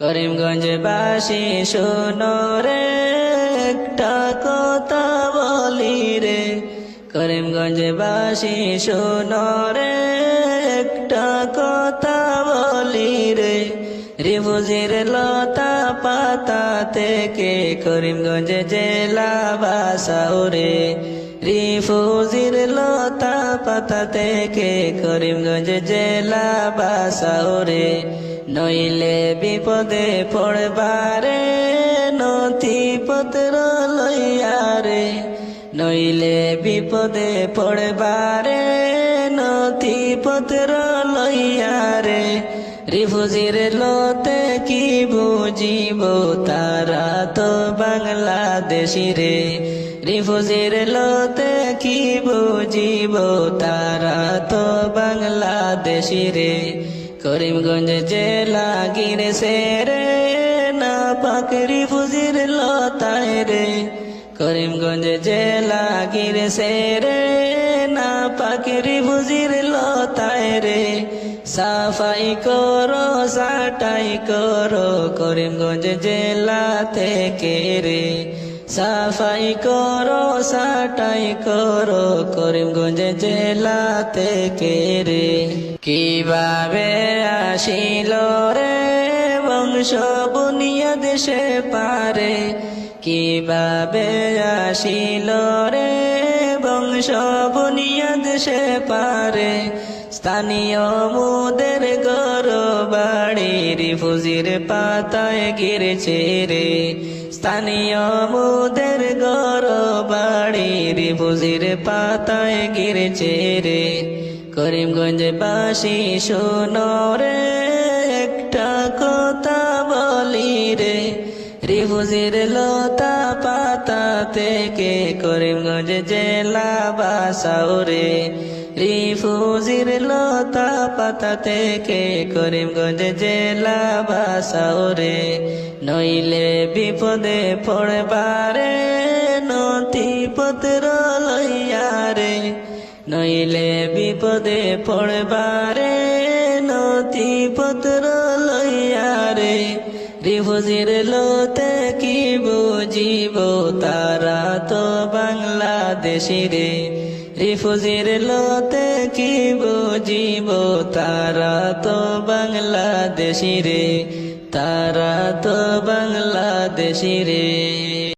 করিমগঞ্জ বাসী শোনো রে, একটা কথা বলি রে। করিমগঞ্জ বাসী শোনো রে, একটা কথা বলি রে। রিফুজির লতা পাতা থেকে করিমগঞ্জ জেলা বাসাও রে রিফুজির লতা পাতা থেকে করিমগঞ্জ জেলা বাসাও নইলে বিপদে পড়বারে, নথি পত্র লইয়ারে নইলে বিপদে পড়বারে, নথি পত্র লইয়ারে রিফুজির লোতে কি বুঝিব, তারা তো বাংলাদেশি রে। রিফুজির লোতে কি বুঝিব, তারা তো বাংলাদেশি রে। করিমগঞ্জ জেলা গিরেছে রে না পাকরি ফুজির লতায় রে। করিমগঞ্জ জেলা গিরেছে রে না পাকরি ফুজির লতায় রে। সাফাই করো, সাটাই করো করিমগঞ্জ জেলা থেকে রে। সাফাই করো, সাটাই করো করিমগঞ্জ জেলা থেকে রে। কীভাবে আসিল রে বংশ বুনিয়া দেশে পারে? কীভাবে আসিল রে বংশ বুনিয়া দেশে পারে? স্থানীয় মুদের গর বাড়ির ফুজির পাতায় গিরেছে রে। স্থানীয় মুদের গর বাড়ির ফুজির পাতায় গিরেছে রে। করিমগঞ্জ বাসী রে, একটা কথা বলি রে। রিফুজির লতা পাতা থেকে করিমগঞ্জ জেলা বাসাও রে। রিফুজির লতা পাতা থেকে করিমগঞ্জ জেলা বাসাও রে নইলে বিপদে পড়বারে নথি পত্র লইয়ারে নইলে বিপদে পড়বারে নথি পত্র লইয়ারে রিফুজির লোতে কি বুঝিব, তারা তো বাংলাদেশি রে রিফুজির লোতে কি বুঝিব? তারা তো বাংলাদেশি রে তারা তো বাংলাদেশি রে।